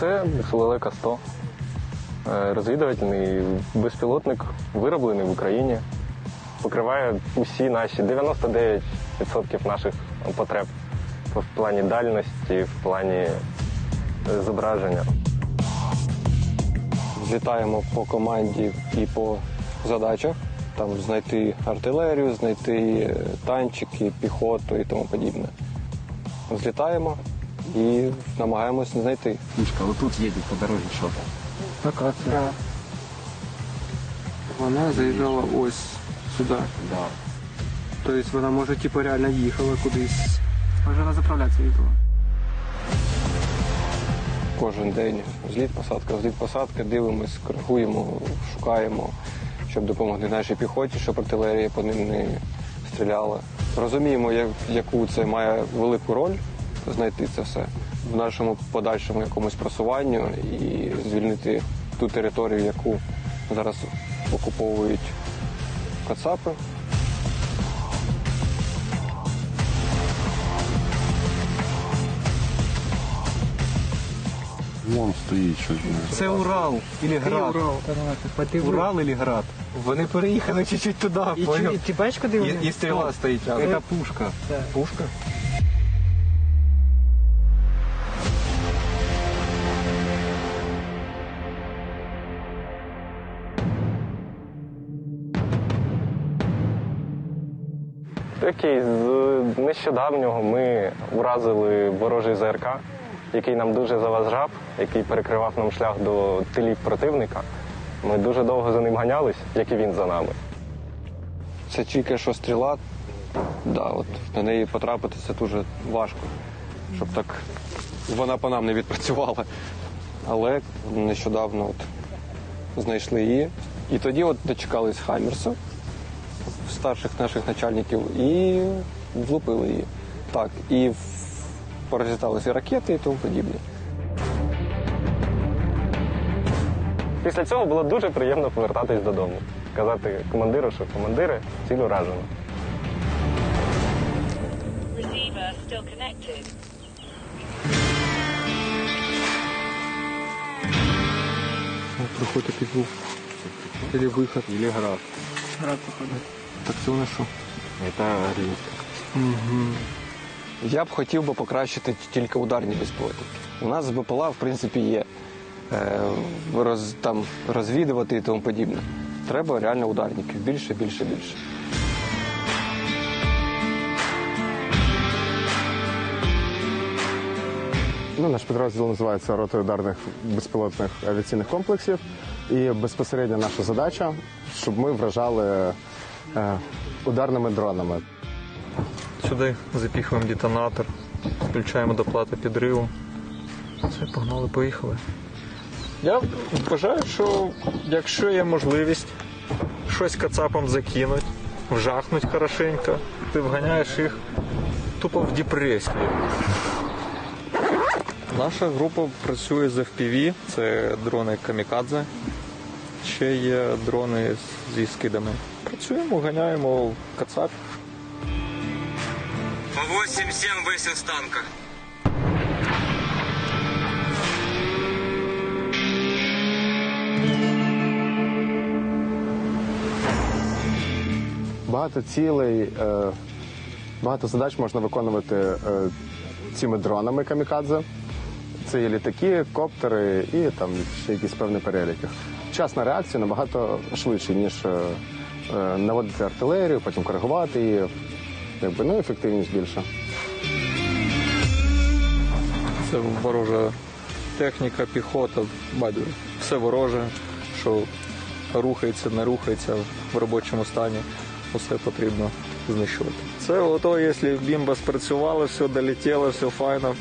Це Лелека 100. Е, Розвідувальний безпілотник, вироблений в Україні. Покриває усі наші 99% наших потреб в плані дальності, в плані е, зображення. Злітаємо по команді і по задачах. Там знайти артилерію, знайти е, танчики, піхоту і тому подібне. Злітаємо і намагаємось знайти. Мишка, вот тут едет по дороге что-то. Локація. Вона заїжджала ось сюди. Да. Тобто вона може типу реально їхала кудись. Може вона заправлятися їздила. Кожен день зліт, посадка, зліт, посадка, дивимось, коригуємо, шукаємо, щоб допомогти нашій піхоті, щоб артилерія по ним не стріляла. Розуміємо, як- яку це має велику роль знайти це все в нашому подальшому якомусь просуванню і звільнити ту територію, яку зараз окуповують кацапи. Вон стоїть щось. Це Урал или Град. Урал или Град. Вони переїхали чуть-чуть туди, І, чу- і? І, і стріла стоїть. Це пушка. Пушка. Окей, з нещодавнього ми уразили ворожий ЗРК, який нам дуже заважав, який перекривав нам шлях до тилів противника. Ми дуже довго за ним ганялись, як і він за нами. Це тільки що стріла, да, от на неї потрапити це дуже важко, щоб так вона по нам не відпрацювала. Але нещодавно от знайшли її. І тоді от дочекались Хаймерса, старших наших начальників, і влупили її. Так, і порозліталися ракети і тому подібне. Після цього було дуже приємно повертатись додому. Казати командиру, що командири ціль уражено. Still connected. Звук. Или виход. Или град. Град, походу. Так це вони що? Это релик. Я б хотів би покращити тільки ударні безпілотники. У нас з БПЛА, в принципі, є е, роз, там, розвідувати і тому подібне. Треба реально ударників. Більше, більше, більше. Ну, наш підрозділ називається ротою ударних безпілотних авіаційних комплексів. І безпосередньо наша задача, щоб ми вражали ударними дронами. Сюди запіхуємо детонатор, включаємо до плати підриву. Все, погнали, поїхали. Я вважаю, що якщо є можливість щось кацапам закинуть, вжахнуть хорошенько, ти вганяєш їх тупо в депресію. Наша група працює з FPV, це дрони камікадзе. Ще є дрони зі скидами. Працюємо, ганяємо кацапів. По 8-7 высел с танка. Багато цілей, е, багато задач можна виконувати е, цими дронами камікадзе. Це є літаки, коптери і там ще якісь певні переліки. Час на реакцію набагато швидший, ніж е, наводити артилерію, потім коригувати її. Якби, ну, ефективність більша. Це ворожа техніка, піхота, байдуже. Все вороже, що рухається, не рухається в робочому стані. Усе потрібно знищувати. Це ото, якщо бімба спрацювала, все долетіло, все файно,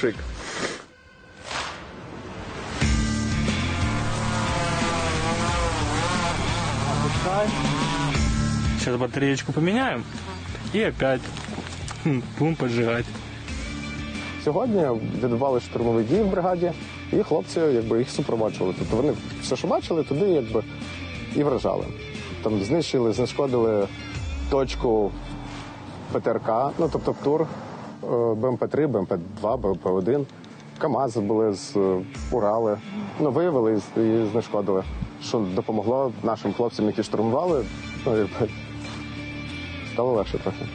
шик. Сейчас батареечку поменяем. И опять м, будем поджигать. Сьогодні відбували штурмові дії в бригаді, і хлопці якби, їх супроводжували. Тобто вони все, що бачили, туди якби, і вражали. Там знищили, знешкодили точку ПТРК, ну тобто ПТУР, е, БМП-3, БМП-2, БМП-1. КАМАЗи були з е, Урали. Ну, виявили і, і знешкодили. Що допомогло нашим хлопцям, які штурмували, ну, якби, стало легше трохи.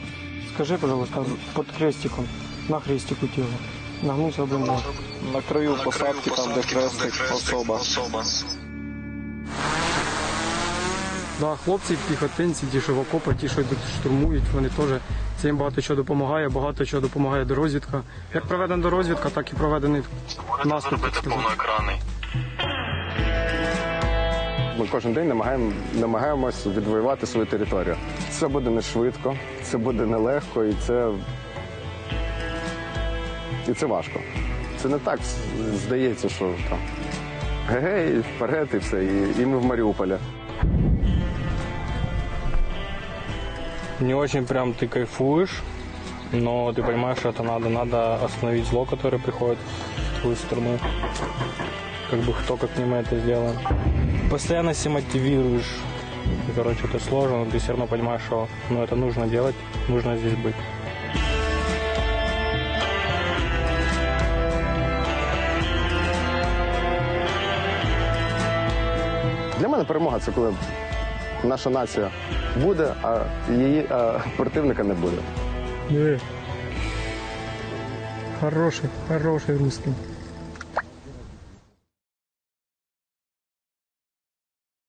Скажи, пожалуйста, под крестиком, на крестику тіло. Нагнувся один ног. На краю посадки, там, де крестик, особа. Да, хлопці, піхотинці, ті, що в окопах, ті, що йдуть, штурмують, вони теж це їм багато чого допомагає, багато чого допомагає до розвідка. Як проведена до розвідка, так і проведений наступ. так сказати. Ми кожен день намагаємо, намагаємось відвоювати свою територію. Це буде не швидко, це буде нелегко і це, і це важко. Це не так здається, що там гей, вперед і все, і, і ми в Маріуполі. Не очень прям ты кайфуешь, но ты понимаешь, что это надо. Надо остановить зло, которое приходит в твою страну. Как бы кто как не мы это сделаем. Постоянно себя мотивируешь. И, короче, это сложно, но ты все равно понимаешь, что ну, это нужно делать, нужно здесь быть. Для мене перемога це коли наша нація буде, а її а противника не буде. Хороший, хороший русский.